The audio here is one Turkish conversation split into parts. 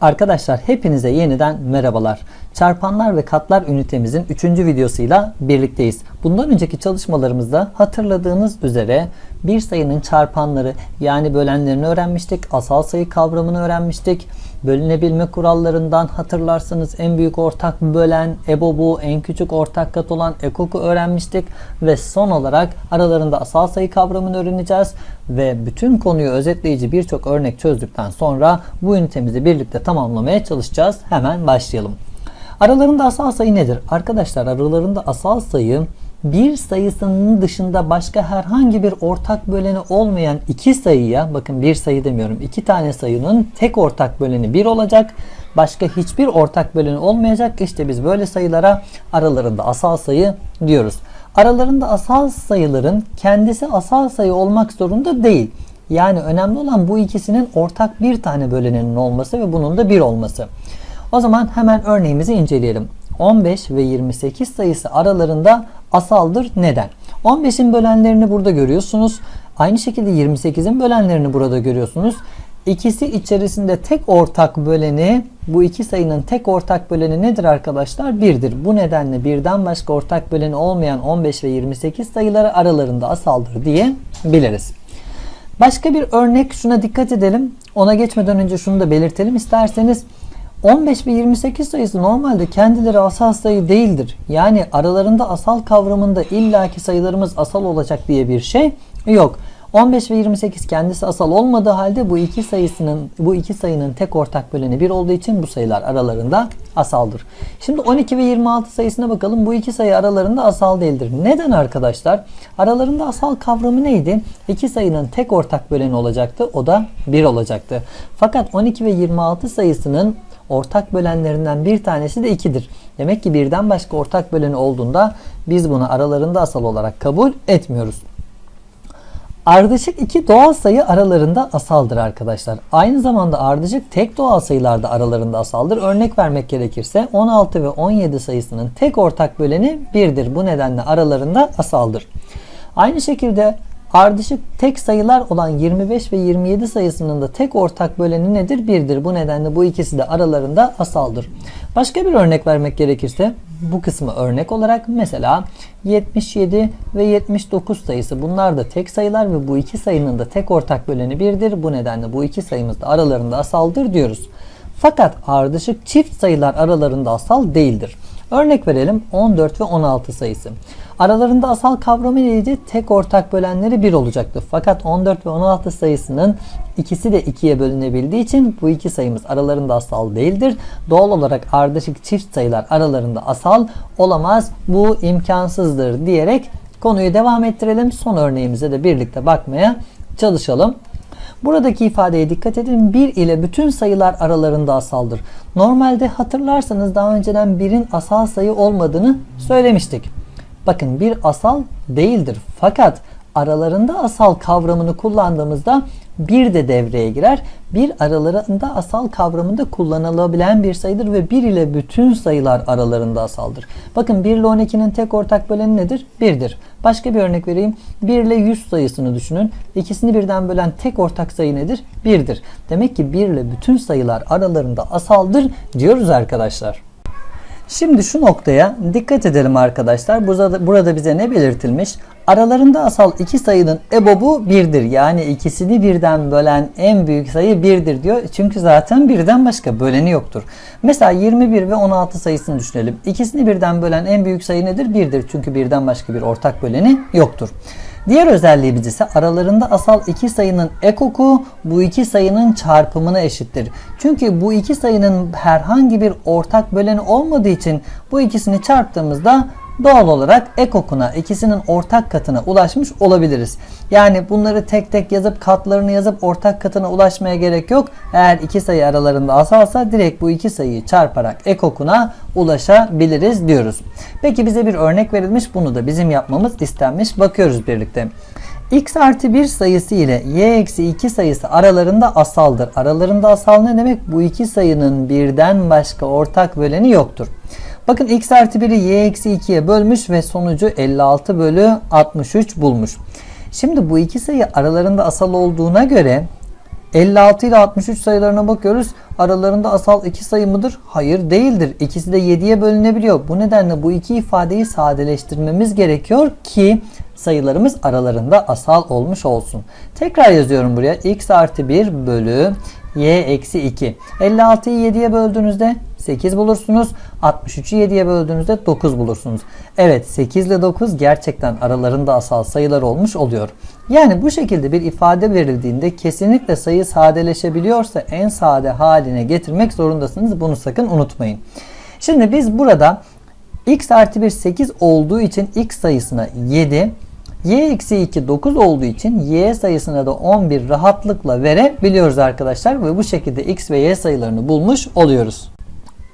Arkadaşlar hepinize yeniden merhabalar. Çarpanlar ve katlar ünitemizin 3. videosuyla birlikteyiz. Bundan önceki çalışmalarımızda hatırladığınız üzere bir sayının çarpanları yani bölenlerini öğrenmiştik. Asal sayı kavramını öğrenmiştik. Bölünebilme kurallarından hatırlarsanız en büyük ortak bölen EBOB'u, en küçük ortak kat olan EKOK'u öğrenmiştik. Ve son olarak aralarında asal sayı kavramını öğreneceğiz. Ve bütün konuyu özetleyici birçok örnek çözdükten sonra bu ünitemizi birlikte tamamlamaya çalışacağız. Hemen başlayalım. Aralarında asal sayı nedir? Arkadaşlar aralarında asal sayı bir sayısının dışında başka herhangi bir ortak böleni olmayan iki sayıya bakın bir sayı demiyorum iki tane sayının tek ortak böleni bir olacak. Başka hiçbir ortak böleni olmayacak. İşte biz böyle sayılara aralarında asal sayı diyoruz. Aralarında asal sayıların kendisi asal sayı olmak zorunda değil. Yani önemli olan bu ikisinin ortak bir tane böleninin olması ve bunun da bir olması. O zaman hemen örneğimizi inceleyelim. 15 ve 28 sayısı aralarında asaldır. Neden? 15'in bölenlerini burada görüyorsunuz. Aynı şekilde 28'in bölenlerini burada görüyorsunuz. İkisi içerisinde tek ortak böleni bu iki sayının tek ortak böleni nedir arkadaşlar? 1'dir. Bu nedenle birden başka ortak böleni olmayan 15 ve 28 sayıları aralarında asaldır diye biliriz. Başka bir örnek şuna dikkat edelim. Ona geçmeden önce şunu da belirtelim isterseniz. 15 ve 28 sayısı normalde kendileri asal sayı değildir. Yani aralarında asal kavramında illaki sayılarımız asal olacak diye bir şey yok. 15 ve 28 kendisi asal olmadığı halde bu iki sayısının bu iki sayının tek ortak böleni 1 olduğu için bu sayılar aralarında asaldır. Şimdi 12 ve 26 sayısına bakalım. Bu iki sayı aralarında asal değildir. Neden arkadaşlar? Aralarında asal kavramı neydi? İki sayının tek ortak böleni olacaktı. O da 1 olacaktı. Fakat 12 ve 26 sayısının ortak bölenlerinden bir tanesi de 2'dir. Demek ki birden başka ortak böleni olduğunda biz bunu aralarında asal olarak kabul etmiyoruz. Ardışık iki doğal sayı aralarında asaldır arkadaşlar. Aynı zamanda ardışık tek doğal sayılar da aralarında asaldır. Örnek vermek gerekirse 16 ve 17 sayısının tek ortak böleni 1'dir. Bu nedenle aralarında asaldır. Aynı şekilde ardışık tek sayılar olan 25 ve 27 sayısının da tek ortak böleni nedir? 1'dir. Bu nedenle bu ikisi de aralarında asaldır. Başka bir örnek vermek gerekirse bu kısmı örnek olarak mesela 77 ve 79 sayısı bunlar da tek sayılar ve bu iki sayının da tek ortak böleni 1'dir. Bu nedenle bu iki sayımız da aralarında asaldır diyoruz. Fakat ardışık çift sayılar aralarında asal değildir. Örnek verelim 14 ve 16 sayısı. Aralarında asal kavramı neydi? Tek ortak bölenleri 1 olacaktı. Fakat 14 ve 16 sayısının ikisi de 2'ye bölünebildiği için bu iki sayımız aralarında asal değildir. Doğal olarak ardışık çift sayılar aralarında asal olamaz. Bu imkansızdır diyerek konuyu devam ettirelim. Son örneğimize de birlikte bakmaya çalışalım. Buradaki ifadeye dikkat edin. 1 ile bütün sayılar aralarında asaldır. Normalde hatırlarsanız daha önceden 1'in asal sayı olmadığını söylemiştik. Bakın bir asal değildir. Fakat aralarında asal kavramını kullandığımızda bir de devreye girer. Bir aralarında asal kavramında kullanılabilen bir sayıdır ve bir ile bütün sayılar aralarında asaldır. Bakın 1 ile 12'nin tek ortak böleni nedir? 1'dir. Başka bir örnek vereyim. 1 ile 100 sayısını düşünün. İkisini birden bölen tek ortak sayı nedir? 1'dir. Demek ki 1 ile bütün sayılar aralarında asaldır diyoruz arkadaşlar. Şimdi şu noktaya dikkat edelim arkadaşlar. Burada, burada bize ne belirtilmiş? Aralarında asal iki sayının ebobu birdir. Yani ikisini birden bölen en büyük sayı birdir diyor. Çünkü zaten birden başka böleni yoktur. Mesela 21 ve 16 sayısını düşünelim. İkisini birden bölen en büyük sayı nedir? Birdir. Çünkü birden başka bir ortak böleni yoktur. Diğer özelliğimiz ise aralarında asal iki sayının ekoku bu iki sayının çarpımına eşittir. Çünkü bu iki sayının herhangi bir ortak böleni olmadığı için bu ikisini çarptığımızda doğal olarak ekokuna ikisinin ortak katına ulaşmış olabiliriz. Yani bunları tek tek yazıp katlarını yazıp ortak katına ulaşmaya gerek yok. Eğer iki sayı aralarında asalsa direkt bu iki sayıyı çarparak ekokuna ulaşabiliriz diyoruz. Peki bize bir örnek verilmiş bunu da bizim yapmamız istenmiş. Bakıyoruz birlikte x artı 1 sayısı ile y eksi 2 sayısı aralarında asaldır. Aralarında asal ne demek? Bu iki sayının birden başka ortak böleni yoktur. Bakın x artı 1'i y eksi 2'ye bölmüş ve sonucu 56 bölü 63 bulmuş. Şimdi bu iki sayı aralarında asal olduğuna göre 56 ile 63 sayılarına bakıyoruz. Aralarında asal iki sayı mıdır? Hayır değildir. İkisi de 7'ye bölünebiliyor. Bu nedenle bu iki ifadeyi sadeleştirmemiz gerekiyor ki sayılarımız aralarında asal olmuş olsun. Tekrar yazıyorum buraya. x artı 1 bölü y eksi 2. 56'yı 7'ye böldüğünüzde 8 bulursunuz. 63'ü 7'ye böldüğünüzde 9 bulursunuz. Evet 8 ile 9 gerçekten aralarında asal sayılar olmuş oluyor. Yani bu şekilde bir ifade verildiğinde kesinlikle sayı sadeleşebiliyorsa en sade haline getirmek zorundasınız. Bunu sakın unutmayın. Şimdi biz burada x artı 1 8 olduğu için x sayısına 7, y eksi 2 9 olduğu için y sayısına da 11 rahatlıkla verebiliyoruz arkadaşlar. Ve bu şekilde x ve y sayılarını bulmuş oluyoruz.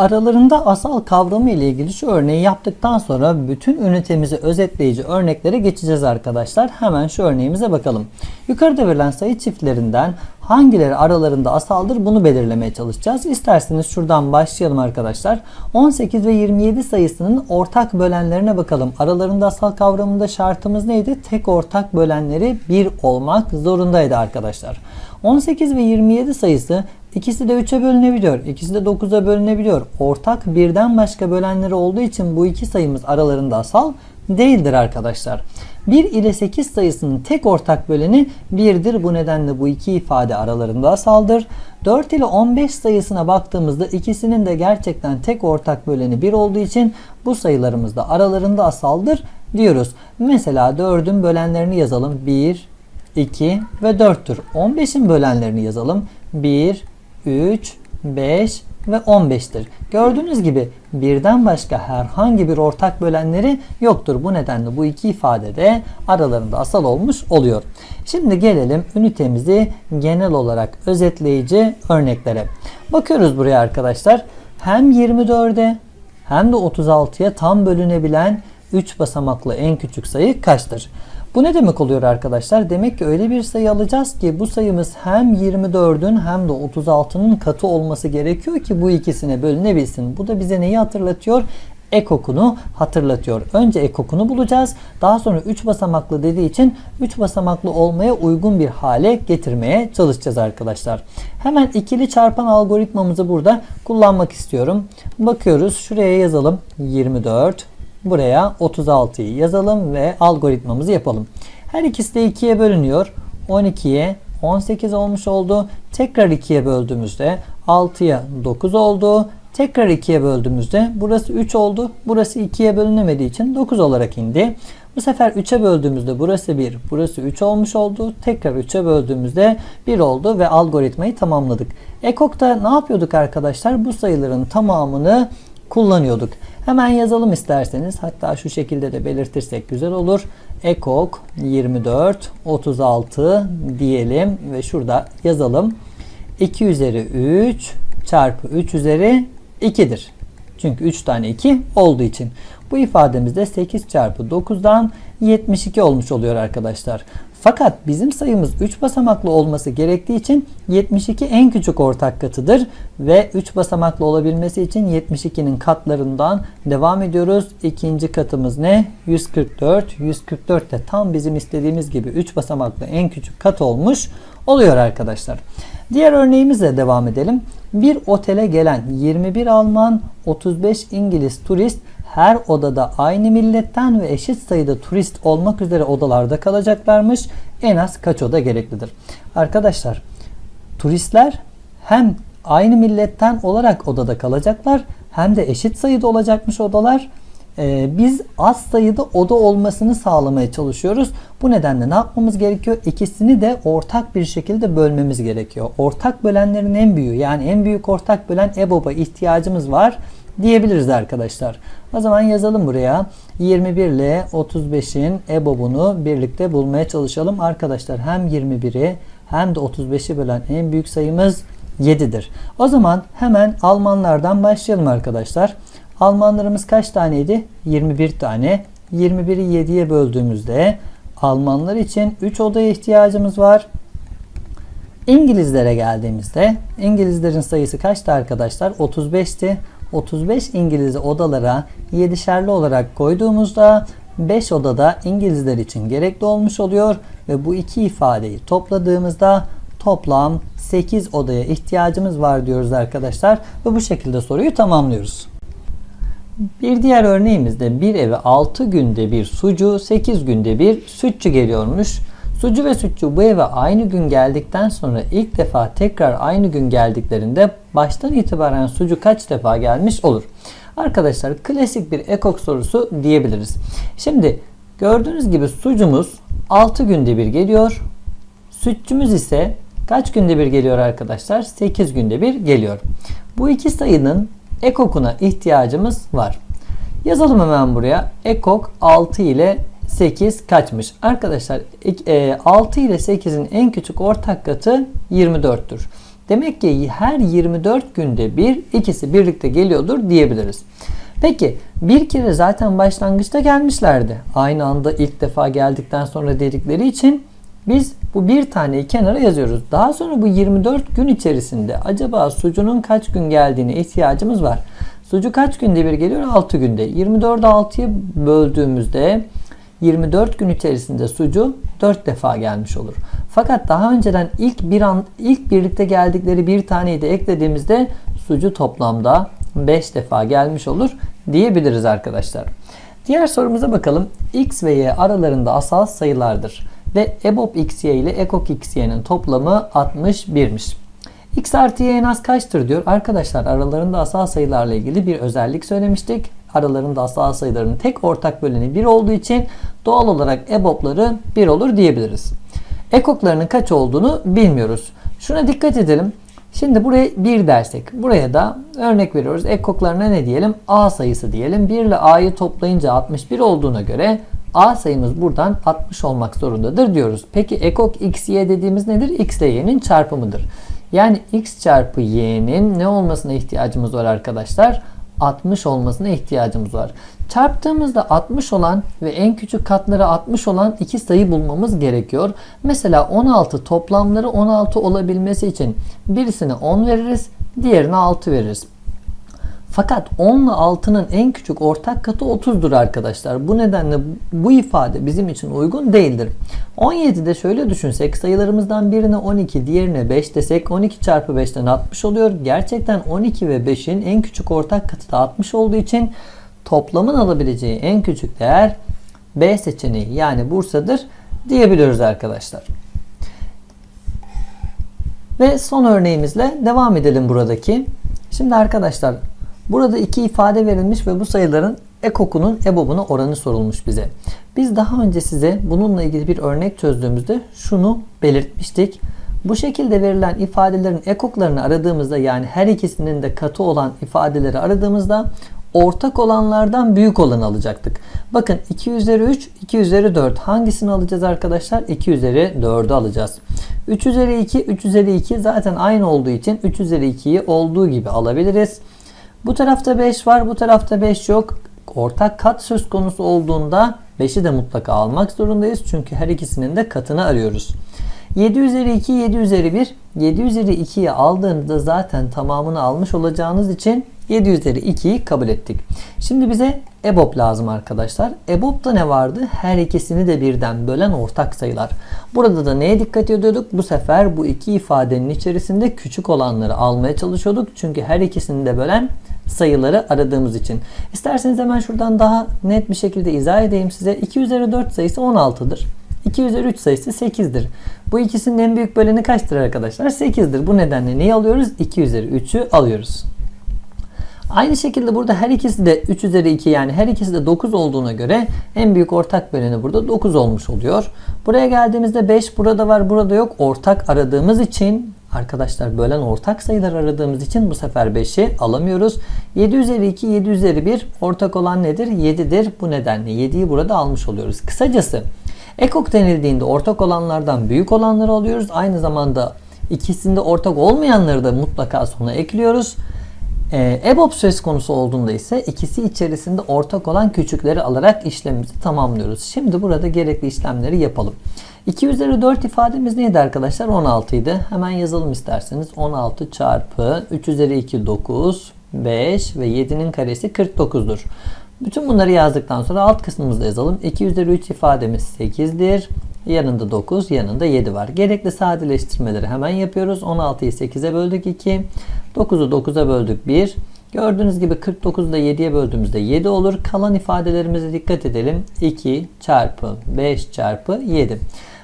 Aralarında asal kavramı ile ilgili şu örneği yaptıktan sonra bütün ünitemizi özetleyici örneklere geçeceğiz arkadaşlar. Hemen şu örneğimize bakalım. Yukarıda verilen sayı çiftlerinden hangileri aralarında asaldır bunu belirlemeye çalışacağız. İsterseniz şuradan başlayalım arkadaşlar. 18 ve 27 sayısının ortak bölenlerine bakalım. Aralarında asal kavramında şartımız neydi? Tek ortak bölenleri 1 olmak zorundaydı arkadaşlar. 18 ve 27 sayısı İkisi de 3'e bölünebiliyor. İkisi de 9'a bölünebiliyor. Ortak birden başka bölenleri olduğu için bu iki sayımız aralarında asal değildir arkadaşlar. 1 ile 8 sayısının tek ortak böleni 1'dir. Bu nedenle bu iki ifade aralarında asaldır. 4 ile 15 sayısına baktığımızda ikisinin de gerçekten tek ortak böleni 1 olduğu için bu sayılarımız da aralarında asaldır diyoruz. Mesela 4'ün bölenlerini yazalım. 1, 2 ve 4'tür. 15'in bölenlerini yazalım. 1, 3, 5 ve 15'tir. Gördüğünüz gibi birden başka herhangi bir ortak bölenleri yoktur. Bu nedenle bu iki ifade de aralarında asal olmuş oluyor. Şimdi gelelim ünitemizi genel olarak özetleyici örneklere. Bakıyoruz buraya arkadaşlar. Hem 24'e hem de 36'ya tam bölünebilen 3 basamaklı en küçük sayı kaçtır? Bu ne demek oluyor arkadaşlar? Demek ki öyle bir sayı alacağız ki bu sayımız hem 24'ün hem de 36'nın katı olması gerekiyor ki bu ikisine bölünebilsin. Bu da bize neyi hatırlatıyor? ekokunu hatırlatıyor. Önce ekokunu bulacağız. Daha sonra 3 basamaklı dediği için 3 basamaklı olmaya uygun bir hale getirmeye çalışacağız arkadaşlar. Hemen ikili çarpan algoritmamızı burada kullanmak istiyorum. Bakıyoruz şuraya yazalım 24 Buraya 36'yı yazalım ve algoritmamızı yapalım. Her ikisi de 2'ye bölünüyor. 12'ye 18 olmuş oldu. Tekrar 2'ye böldüğümüzde 6'ya 9 oldu. Tekrar 2'ye böldüğümüzde burası 3 oldu. Burası 2'ye bölünemediği için 9 olarak indi. Bu sefer 3'e böldüğümüzde burası 1, burası 3 olmuş oldu. Tekrar 3'e böldüğümüzde 1 oldu ve algoritmayı tamamladık. EKOK'ta ne yapıyorduk arkadaşlar? Bu sayıların tamamını kullanıyorduk. Hemen yazalım isterseniz. Hatta şu şekilde de belirtirsek güzel olur. Ekok 24 36 diyelim ve şurada yazalım. 2 üzeri 3 çarpı 3 üzeri 2'dir. Çünkü 3 tane 2 olduğu için. Bu ifademizde 8 çarpı 9'dan 72 olmuş oluyor arkadaşlar. Fakat bizim sayımız 3 basamaklı olması gerektiği için 72 en küçük ortak katıdır ve 3 basamaklı olabilmesi için 72'nin katlarından devam ediyoruz. İkinci katımız ne? 144. 144 de tam bizim istediğimiz gibi 3 basamaklı en küçük kat olmuş oluyor arkadaşlar. Diğer örneğimizle devam edelim. Bir otele gelen 21 Alman, 35 İngiliz turist her odada aynı milletten ve eşit sayıda turist olmak üzere odalarda kalacaklarmış. En az kaç oda gereklidir? Arkadaşlar turistler hem aynı milletten olarak odada kalacaklar hem de eşit sayıda olacakmış odalar. Ee, biz az sayıda oda olmasını sağlamaya çalışıyoruz. Bu nedenle ne yapmamız gerekiyor? İkisini de ortak bir şekilde bölmemiz gerekiyor. Ortak bölenlerin en büyüğü yani en büyük ortak bölen EBOB'a ihtiyacımız var diyebiliriz arkadaşlar. O zaman yazalım buraya. 21 ile 35'in EBOB'unu birlikte bulmaya çalışalım. Arkadaşlar hem 21'i hem de 35'i bölen en büyük sayımız 7'dir. O zaman hemen Almanlardan başlayalım arkadaşlar. Almanlarımız kaç taneydi? 21 tane. 21'i 7'ye böldüğümüzde Almanlar için 3 odaya ihtiyacımız var. İngilizlere geldiğimizde İngilizlerin sayısı kaçtı arkadaşlar? 35'ti. 35 İngiliz odalara 7'şerli olarak koyduğumuzda 5 odada İngilizler için gerekli olmuş oluyor ve bu iki ifadeyi topladığımızda toplam 8 odaya ihtiyacımız var diyoruz arkadaşlar ve bu şekilde soruyu tamamlıyoruz. Bir diğer örneğimizde bir eve 6 günde bir sucu, 8 günde bir sütçü geliyormuş. Sucu ve sütçü bu eve aynı gün geldikten sonra ilk defa tekrar aynı gün geldiklerinde baştan itibaren sucu kaç defa gelmiş olur? Arkadaşlar klasik bir ekok sorusu diyebiliriz. Şimdi gördüğünüz gibi sucumuz 6 günde bir geliyor. Sütçümüz ise kaç günde bir geliyor arkadaşlar? 8 günde bir geliyor. Bu iki sayının ekokuna ihtiyacımız var. Yazalım hemen buraya. Ekok 6 ile 8 kaçmış? Arkadaşlar 6 ile 8'in en küçük ortak katı 24'tür. Demek ki her 24 günde bir ikisi birlikte geliyordur diyebiliriz. Peki bir kere zaten başlangıçta gelmişlerdi. Aynı anda ilk defa geldikten sonra dedikleri için biz bu bir taneyi kenara yazıyoruz. Daha sonra bu 24 gün içerisinde acaba sucunun kaç gün geldiğine ihtiyacımız var. Sucu kaç günde bir geliyor? 6 günde. 24'ü 6'ya böldüğümüzde 24 gün içerisinde sucu 4 defa gelmiş olur. Fakat daha önceden ilk bir an ilk birlikte geldikleri bir taneyi de eklediğimizde sucu toplamda 5 defa gelmiş olur diyebiliriz arkadaşlar. Diğer sorumuza bakalım. X ve Y aralarında asal sayılardır ve EBOB XY ile EKOK XY'nin toplamı 61'miş. X artı Y en az kaçtır diyor. Arkadaşlar aralarında asal sayılarla ilgili bir özellik söylemiştik. Aralarında asal sayıların tek ortak böleni 1 olduğu için doğal olarak EBOB'ları 1 olur diyebiliriz. EKOK'larının kaç olduğunu bilmiyoruz. Şuna dikkat edelim. Şimdi buraya 1 dersek, buraya da örnek veriyoruz. EKOK'larına ne diyelim? A sayısı diyelim. 1 ile A'yı toplayınca 61 olduğuna göre A sayımız buradan 60 olmak zorundadır diyoruz. Peki ekok x, y dediğimiz nedir? x ile y'nin çarpımıdır. Yani x çarpı y'nin ne olmasına ihtiyacımız var arkadaşlar? 60 olmasına ihtiyacımız var. Çarptığımızda 60 olan ve en küçük katları 60 olan iki sayı bulmamız gerekiyor. Mesela 16 toplamları 16 olabilmesi için birisine 10 veririz, diğerine 6 veririz. Fakat 10 ile 6'nın en küçük ortak katı 30'dur arkadaşlar. Bu nedenle bu ifade bizim için uygun değildir. 17'de şöyle düşünsek sayılarımızdan birine 12 diğerine 5 desek 12 çarpı 5'ten 60 oluyor. Gerçekten 12 ve 5'in en küçük ortak katı da 60 olduğu için toplamın alabileceği en küçük değer B seçeneği yani Bursa'dır diyebiliyoruz arkadaşlar. Ve son örneğimizle devam edelim buradaki. Şimdi arkadaşlar Burada iki ifade verilmiş ve bu sayıların ekokunun ebobuna oranı sorulmuş bize. Biz daha önce size bununla ilgili bir örnek çözdüğümüzde şunu belirtmiştik. Bu şekilde verilen ifadelerin ekoklarını aradığımızda yani her ikisinin de katı olan ifadeleri aradığımızda ortak olanlardan büyük olanı alacaktık. Bakın 2 üzeri 3, 2 üzeri 4 hangisini alacağız arkadaşlar? 2 üzeri 4'ü alacağız. 3 üzeri 2, 3 üzeri 2 zaten aynı olduğu için 3 üzeri 2'yi olduğu gibi alabiliriz. Bu tarafta 5 var, bu tarafta 5 yok. Ortak kat söz konusu olduğunda 5'i de mutlaka almak zorundayız. Çünkü her ikisinin de katını arıyoruz. 7 üzeri 2, 7 üzeri 1. 7 üzeri 2'yi aldığınızda zaten tamamını almış olacağınız için 7 üzeri 2'yi kabul ettik. Şimdi bize EBOB lazım arkadaşlar. EBOB'da ne vardı? Her ikisini de birden bölen ortak sayılar. Burada da neye dikkat ediyorduk? Bu sefer bu iki ifadenin içerisinde küçük olanları almaya çalışıyorduk. Çünkü her ikisini de bölen sayıları aradığımız için. İsterseniz hemen şuradan daha net bir şekilde izah edeyim size. 2 üzeri 4 sayısı 16'dır. 2 üzeri 3 sayısı 8'dir. Bu ikisinin en büyük böleni kaçtır arkadaşlar? 8'dir. Bu nedenle neyi alıyoruz? 2 üzeri 3'ü alıyoruz. Aynı şekilde burada her ikisi de 3 üzeri 2 yani her ikisi de 9 olduğuna göre en büyük ortak böleni burada 9 olmuş oluyor. Buraya geldiğimizde 5 burada var burada yok. Ortak aradığımız için Arkadaşlar bölen ortak sayılar aradığımız için bu sefer 5'i alamıyoruz. 7 üzeri 2, 7 üzeri 1 ortak olan nedir? 7'dir. Bu nedenle 7'yi burada almış oluyoruz. Kısacası ekok denildiğinde ortak olanlardan büyük olanları alıyoruz. Aynı zamanda ikisinde ortak olmayanları da mutlaka sona ekliyoruz. E, EBOB söz konusu olduğunda ise ikisi içerisinde ortak olan küçükleri alarak işlemimizi tamamlıyoruz. Şimdi burada gerekli işlemleri yapalım. 2 üzeri 4 ifademiz neydi arkadaşlar? 16 idi. Hemen yazalım isterseniz. 16 çarpı 3 üzeri 2 9 5 ve 7'nin karesi 49'dur. Bütün bunları yazdıktan sonra alt kısmımızda yazalım. 2 üzeri 3 ifademiz 8'dir. Yanında 9, yanında 7 var. Gerekli sadeleştirmeleri hemen yapıyoruz. 16'yı 8'e böldük 2. 9'u 9'a böldük 1. Gördüğünüz gibi 49'u da 7'ye böldüğümüzde 7 olur. Kalan ifadelerimize dikkat edelim. 2 çarpı 5 çarpı 7.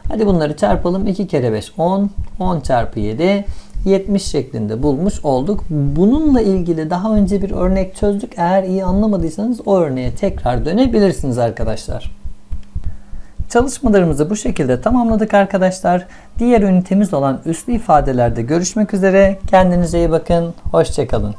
Hadi bunları çarpalım. 2 kere 5 10. 10 çarpı 7 70 şeklinde bulmuş olduk. Bununla ilgili daha önce bir örnek çözdük. Eğer iyi anlamadıysanız o örneğe tekrar dönebilirsiniz arkadaşlar. Çalışmalarımızı bu şekilde tamamladık arkadaşlar. Diğer ünitemiz olan üslü ifadelerde görüşmek üzere. Kendinize iyi bakın. Hoşçakalın.